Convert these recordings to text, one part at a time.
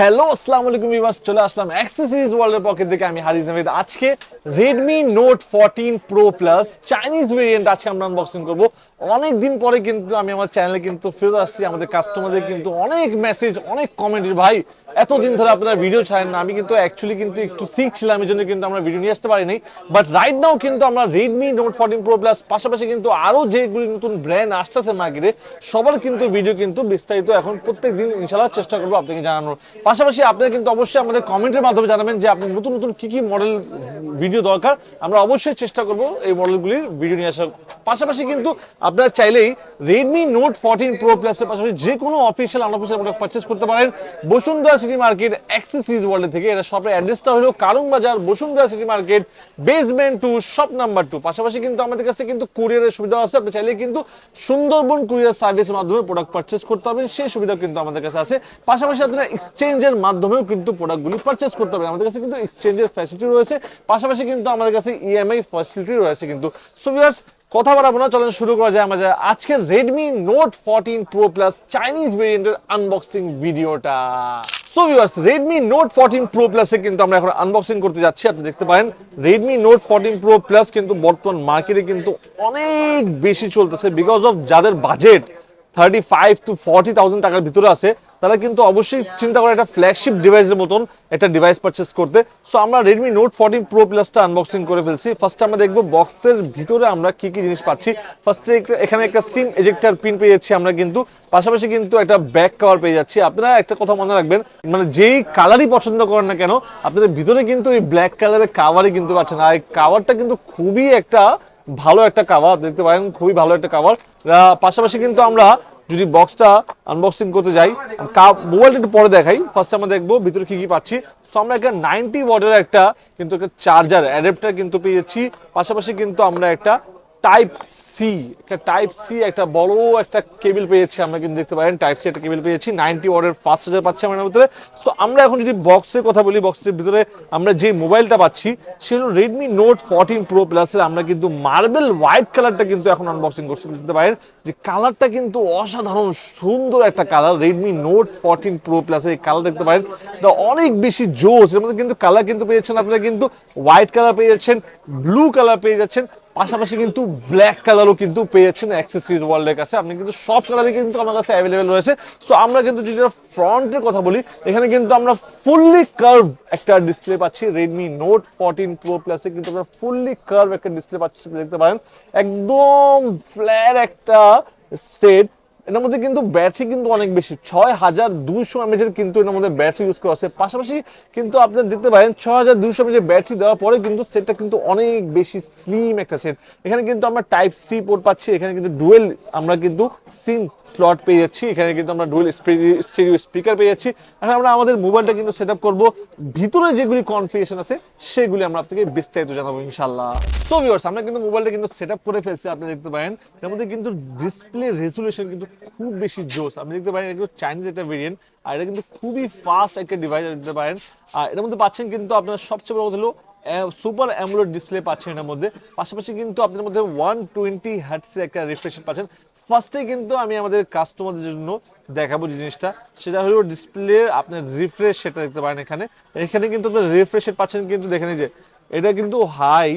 Hello, আসসালামু আলাইকুম viewers, চলে আসলাম অ্যাক্সেসরিজ ওয়ার্ল্ডের পকেট থেকে আমি হারিজ আহমেদ আজকে Redmi note 14 pro plus Chinese variant আজকে আমরা আনবক্সিং করব। অনেক দিন পরে কিন্তু আমি আমার চ্যানেলে কিন্তু ফেরত আসছি, আমাদের কাস্টমারদের কিন্তু অনেক মেসেজ অনেক কমেন্টের ভাই, এতদিন ধরে আপনারা ভিডিও ছাড়েন না। আমি কিন্তু অ্যাকচুয়ালি কিন্তু একটু সিক ছিলাম, এই জন্য কিন্তু আমরা ভিডিও নিয়ে আসতে পারিনি। বাট রাইট নাও কিন্তু আমরা Redmi Note 14 Pro Plus, পাশাপাশি কিন্তু আরও যেগুলি নতুন ব্র্যান্ড আসতেছে মার্কেটে সবার কিন্তু ভিডিও কিন্তু বিস্তারিত এখন প্রত্যেক দিন ইনশাল্লাহ চেষ্টা করব আপনাকে জানানোর। পাশাপাশি আপনারা কিন্তু অবশ্যই আমাদের কমেন্টের মাধ্যমে জানাবেন যে আপনি নতুন নতুন কি কি মডেল ভিডিও দরকার? আমরা অবশ্যই চেষ্টা করব এই মডেলগুলির ভিডিও নিয়ে আসার। পাশাপাশি কিন্তু আপনারা চাইলেই রেডমি নোট ফোরটিন প্রো প্লাসের পাশাপাশি যে কোনো অফিসিয়াল আনঅফিসিয়াল প্রোডাক্ট পারচেস করতে পারেন। Bashundhara city market accessories world থেকে। এটা শপের অ্যাড্রেসটা হলো Karwan Bazar Bashundhara city market basement two shop number two পাশাপাশি কিন্তু আমাদের কাছে কিন্তু কুরিয়ারের সুবিধা আছে। আপনি চাইলে কিন্তু সুন্দরবন কুরিয়ার সার্ভিসের মাধ্যমে প্রোডাক্ট পারচেস করতে পারবেন। সেই সুবিধা কিন্তু আমাদের কাছে আছে। পাশাপাশি আপনারা এক্সচেঞ্জের মাধ্যমেও কিন্তু প্রোডাক্টগুলি পারচেস করতে পারবেন। আমাদের কাছে কিন্তু এক্সচেঞ্জের ফ্যাসিলিটি রয়েছে। পাশাপাশি কিন্তু আমাদের কাছে ইএমআই ফ্যাসিলিটি রয়েছে কিন্তু। সো ভিউয়ার্স কথা বাড়াবো না, চলেন শুরু করা যায় আমাদের আজকের Redmi note fourteen pro plus Chinese ভেরিয়েন্টের আনবক্সিং ভিডিওটা so viewers Redmi note fourteen pro প্লাসে কিন্তু আমরা এখন আনবক্সিং করতে যাচ্ছি। আপনি দেখতে পারেন Redmi note fourteen pro plus কিন্তু বর্তমান মার্কেটে কিন্তু অনেক বেশি চলতেছে বিকজ অফ যাদের budget thirty five to forty thousand টাকার ভিতরে আছে, তারা কিন্তু অবশ্যই চিন্তা করে একটা ফ্ল্যাগশিপ ডিভাইসের মতন একটা ডিভাইস পারচেস করতে। সো আমরা রেডমি নোট ফোরটিন প্রো প্লাসটা আনবক্সিং করে ফেলছি। ফার্স্টে আমরা দেখব বক্সের ভিতরে আমরা কি কি জিনিস পাচ্ছি। ফার্স্টে এখানে একটা সিম এজেক্টার পিন পেয়ে যাচ্ছি আমরা কিন্তু। পাশাপাশি কিন্তু একটা ব্যাক কভার পেয়ে যাচ্ছি। আপনারা একটা কথা মনে রাখবেন মানে যেই কালারই পছন্দ করেন না কেন, আপনাদের ভিতরে কিন্তু এই ব্ল্যাক কালারের কাভারই কিন্তু পাচ্ছেন। আর এই কাভারটা কিন্তু খুবই একটা ভালো একটা কাভার দেখতে পারেন, খুবই ভালো একটা কাভার পাশাপাশি কিন্তু আমরা যদি বক্সটা আনবক্সিং করতে যাই মোবাইলটা একটু পরে দেখাই। ফার্স্ট আমরা দেখব ভিতরে কি কি পাচ্ছি। সো আমরা একটা নাইনটি ওয়াটের একটা কিন্তু একটা চার্জার অ্যাডেপ্টার কিন্তু পেয়ে যাচ্ছি। পাশাপাশি কিন্তু আমরা একটা টাইপ সি একটা টাইপ সি একটা বড় একটা কেবিল পেয়েছি, আমরা কিন্তু দেখতে পারেন টাইপ সি একটা কেবিল পেয়েছি নাইনটি ওয়ার্ডের ফার্স্ট চার্জার পাচ্ছি আমাদের ভিতরে। সো আমরা এখন যদি বক্সের কথা বলি বক্সের ভিতরে আমরা যে মোবাইলটা পাচ্ছি সেটা হলো রেডমি নোট ফোরটিন প্রো প্লাসের আমরা কিন্তু মার্বেল হোয়াইট কালারটা কিন্তু এখন আনবক্সিং করছি দেখতে পারেন? যে কালারটা কিন্তু অসাধারণ, সুন্দর একটা colour Redmi note fourteen pro প্লাসের এই কালার দেখতে পারেন। এটা অনেক বেশি জোস এর মধ্যে কিন্তু কালার কিন্তু পেয়েছেন আপনারা কিন্তু হোয়াইট কালার পেয়ে যাচ্ছেন ব্লু কালার পেয়ে যাচ্ছেন। পাশাপাশি কিন্তু ব্ল্যাক কালারও কিন্তু পেয়েছেন অ্যাক্সেসরিজ ওয়ার্ল্ডের কাছে। আপনি কিন্তু সব কালারই কিন্তু আমার কাছে অ্যাভেলেবেল রয়েছে। সো আমরা কিন্তু যদি ফ্রন্টের কথা বলি, এখানে কিন্তু আমরা ফুললি কার্ভ একটা ডিসপ্লে পাচ্ছি। রেডমি নোট ফোরটিন প্রো প্লাসে কিন্তু আমরা ফুললি কার্ভ একটা ডিসপ্লে পাচ্ছি দেখতে পারেন। একদম ফ্ল্যাট একটা সেট এটার মধ্যে কিন্তু ব্যাটারি কিন্তু অনেক বেশি। ছয় হাজার দুইশো এমএজের কিন্তু এটার মধ্যে ব্যাটারি ইউজ করা আছে। পাশাপাশি কিন্তু আপনি দেখতে পারেন, ছয় হাজার দুইশো এমএজের ব্যাটারি দেওয়ার পরে কিন্তু সেটটা কিন্তু অনেক বেশি স্লিম একটা সেট এখানে কিন্তু আমরা টাইপ সি পোর্ট পাচ্ছি, এখানে কিন্তু ডুয়েল আমরা কিন্তু সিম স্লট পেয়ে যাচ্ছি, এখানে কিন্তু আমরা ডুয়েল স্টেরিও স্পিকার পেয়ে যাচ্ছি। এখন আমরা আমাদের মোবাইলটা কিন্তু সেট আপ করব। ভিতরে যেগুলি কনফিগারেশন আছে, সেগুলি আমরা আপনাকে বিস্তারিত জানাব ইনশাল্লাহ সো ভিউয়ার্স আমরা কিন্তু মোবাইলটা কিন্তু সেট আপ করে ফেলছি, আপনি দেখতে পারেন। এর মধ্যে কিন্তু ডিসপ্লে রেজুলেশন কিন্তু খুব বেশি জোস আপনি দেখতে পারেন, এটা চাইনিজ একটা ভেরিয়েন্ট আর এটা কিন্তু খুবই ফাস্ট একটা ডিভাইস দেখতে পারেন। আর এর মধ্যে পাচ্ছেন কিন্তু আপনার সবচেয়ে বড় কথা হলো সুপার অ্যামুলেট ডিসপ্লে পাচ্ছেন এর মধ্যে। পাশাপাশি কিন্তু আপনার মধ্যে ওয়ান টোয়েন্টি হার্টসের একটা রিফ্রেশ পাচ্ছেন। ফার্স্টে কিন্তু আমি আমাদের কাস্টমারদের জন্য দেখাবো যে জিনিসটা। সেটা হলো ডিসপ্লে আপনার রিফ্রেশ সেটা দেখতে পারেন এখানে। এখানে কিন্তু আপনার রিফ্রেশ পাচ্ছেন কিন্তু দেখেন যে, এটা কিন্তু হাই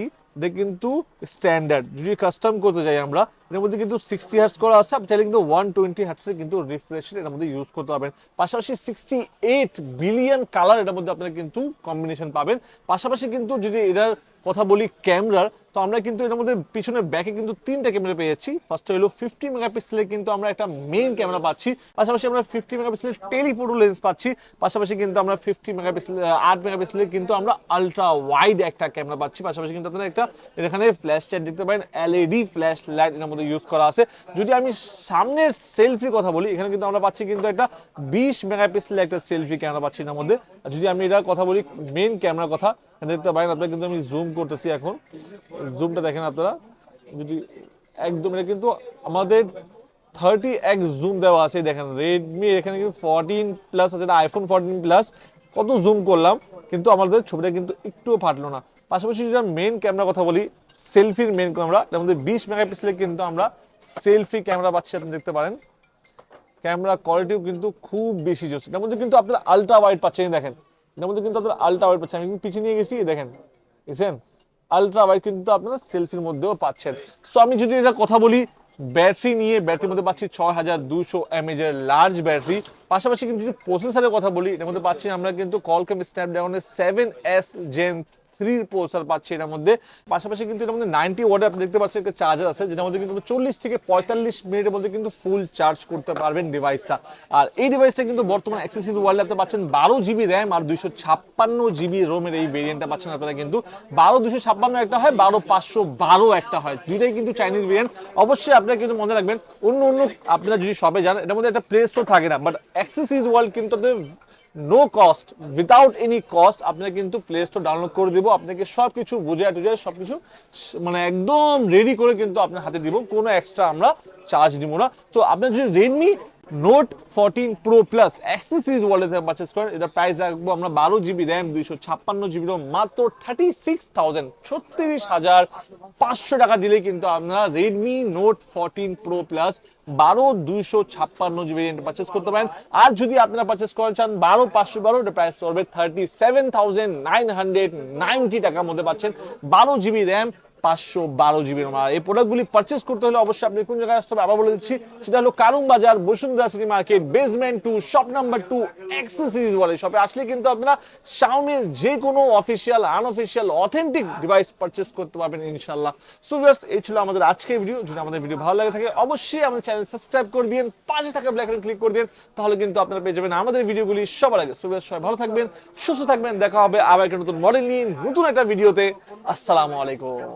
কিন্তু স্ট্যান্ডার্ড যদি কাস্টম করতে যাই আমরা, এর মধ্যে কিন্তু সিক্সটি হার্টস করা আছে, আপনি চাইলে কিন্তু ওয়ান টোয়েন্টি হার্টসের কিন্তু রিফ্রেশন এর মধ্যে ইউজ করতে পারবেন। পাশাপাশি সিক্সটি এইট বিলিয়ন কালার এটার মধ্যে আপনারা কিন্তু কম্বিনেশন পাবেন। পাশাপাশি কিন্তু যদি এটার কথা বলি ক্যামেরার তো আমরা কিন্তু এটার মধ্যে পিছনে ব্যাকে কিন্তু তিনটা ক্যামেরা পেয়ে যাচ্ছি ফার্স্টে হলো ফিফটি মেগাপিক্সেলের কিন্তু আমরা একটা মেইন ক্যামেরা পাচ্ছি। পাশাপাশি আমরা ফিফটি মেগাপিক্সেলের টেলিফোটো লেন্স পাচ্ছি। পাশাপাশি কিন্তু আমরা ফিফটি মেগাপিক্সেল আট মেগাপিক্সেলের কিন্তু আমরা আলট্রা ওয়াইড একটা ক্যামেরা পাচ্ছি। পাশাপাশি কিন্তু আপনারা একটা এখানে ফ্ল্যাশ লাইট দেখতে পারেন এলইডি ফ্ল্যাশ লাইটের মধ্যে ইউজ করা আছে। যদি আমি সামনের সেলফির কথা বলি, এখানে কিন্তু আমরা পাচ্ছি কিন্তু একটা বিশ মেগাপিক্সেলের একটা সেলফি ক্যামেরা পাচ্ছি এর মধ্যে। যদি আমি এটার কথা বলি মেইন ক্যামেরার কথা দেখতে পারেন, আপনারা কিন্তু আমি জুম করতেছি এখন। জুমটা দেখেন আপনারা। যদি একদম এটা কিন্তু আমাদের থার্টি এক্স জুম দেওয়া আছে দেখেন রেডমি এখানে কিন্তু ফোরটিন প্লাস আছে আইফোন ফোরটিন প্লাস কত জুম করলাম, কিন্তু আমাদের ছবিটা কিন্তু একটুও ফাটলো না। পাশাপাশি যদি মেন ক্যামেরার কথা বলি সেলফির মেন ক্যামেরা এর মধ্যে বিশ মেগাপিক্সেলের কিন্তু আমরা সেলফি ক্যামেরা পাচ্ছি, আপনি দেখতে পারেন। ক্যামেরা কোয়ালিটিও কিন্তু খুব বেশি জোস এটার মধ্যে কিন্তু আপনারা আলট্রা ওয়াইড পাচ্ছেন দেখেন। এটার মধ্যে কিন্তু আপনারা আলট্রা ওয়াইড পাচ্ছেন। আমি কিন্তু পিছিয়ে নিয়ে গেছি দেখেন। দেখছেন? আলট্রা ওয়াইড কিন্তু আপনারা সেলফির মধ্যেও পাচ্ছেন। সো আমি যদি এটা কথা বলি ব্যাটারি নিয়ে ব্যাটারির মধ্যে পাচ্ছি ছয় হাজার দুশো এমএজ এর লার্জ ব্যাটারি পাশাপাশি কিন্তু যদি প্রসেসারের কথা বলি, এর মধ্যে পাচ্ছি আমরা কিন্তু কলকাম স্ন্যাপড্রাগনের সেভেন এস জেন থ্রির প্রসেসর পাচ্ছি এটার মধ্যে। পাশাপাশি কিন্তু এটার মধ্যে নাইনটি ওয়াটের আপনি দেখতে পাচ্ছেন একটা চার্জার আছে, যেটার মধ্যে কিন্তু চল্লিশ থেকে পঁয়তাল্লিশ মিনিটের মধ্যে কিন্তু ফুল চার্জ করতে পারবেন ডিভাইসটা আর এই ডিভাইসটা কিন্তু বর্তমানে অ্যাক্সেসিস ওয়ার্ল্ডে আপনি পাচ্ছেন বারো জিবি র্যাম আর দুইশো ছাপ্পান্ন জিবি রোমের এই ভেরিয়েন্টটা পাচ্ছেন আপনারা কিন্তু। বারো দুশো ছাপ্পান্ন একটা হয়, বারো, পাঁচশো বারো একটা হয়। দুইটাই কিন্তু চাইনিজ ভেরিয়েন্ট অবশ্যই আপনারা কিন্তু মনে রাখবেন, অন্য অন্য আপনারা যদি সবে যান, এটার মধ্যে একটা প্লে স্টোর থাকে না বাট অ্যাক্সেসিস ওয়ার্ল্ড কিন্তু no cost without any cost আপনাকে কিন্তু প্লে স্টোর ডাউনলোড করে দিব। আপনাকে সব কিছু বোঝায় টুজায় সব কিছু মানে একদম রেডি করে কিন্তু আপনার হাতে দিব। কোনো এক্সট্রা আমরা চার্জ দিব না। তো আপনার যদি Redmi note fourteen pro plus accessories world থেকে পারচেস করেন এটা প্রাইস রাখব আমরা বারো জিবি র্যাম দুইশো ছাপ্পান্ন জিবি রোম মাত্র থার্টি সিক্স থাউজেন্ড ছত্রিশ হাজার পাঁচশো টাকা দিলে কিন্তু আপনারা Redmi note fourteen pro plus বারো দুইশো ছাপ্পান্ন জিবি রেন্ট পারচেস করতে পারেন। আর যদি আপনারা পারচেস করেন চান, বারো পাঁচশো বারো, এটা প্রাইস পড়বে thirty seven thousand nine hundred ninety টাকার মধ্যে পাচ্ছেন। বারো জিবি র্যাম পাঁচশো বারো জিবি আর এই প্রোডাক্টগুলি পারচেস করতে হলে অবশ্যই আপনি কোন জায়গায় আসতে হবে? আবার বলে দিচ্ছি, সেটা হলো Karwan Bazar, Bashundhara city market basement two shop number two accessories বলে। শপে আসলে কিন্তু আপনারা শাওমির যে কোনো official unofficial authentic device purchase করতে পারবেন ইনশাল্লাহ সো ভিউয়ার্স এই ছিল আমাদের আজকের ভিডিও যদি আমাদের ভিডিও ভালো লাগে থাকে, অবশ্যই আমাদের চ্যানেল সাবস্ক্রাইব করে দিন পাশে থাকা ব্ল্যাক ক্লিক করে দিন তাহলে কিন্তু আপনারা পেয়ে যাবেন আমাদের ভিডিওগুলি সবার আগে। সো ভিউয়ার্স সবাই ভালো থাকবেন, সুস্থ থাকবেন, দেখা হবে আবার একটা নতুন মডেল নিয়ে নতুন একটা ভিডিওতে আসসালামু আলাইকুম।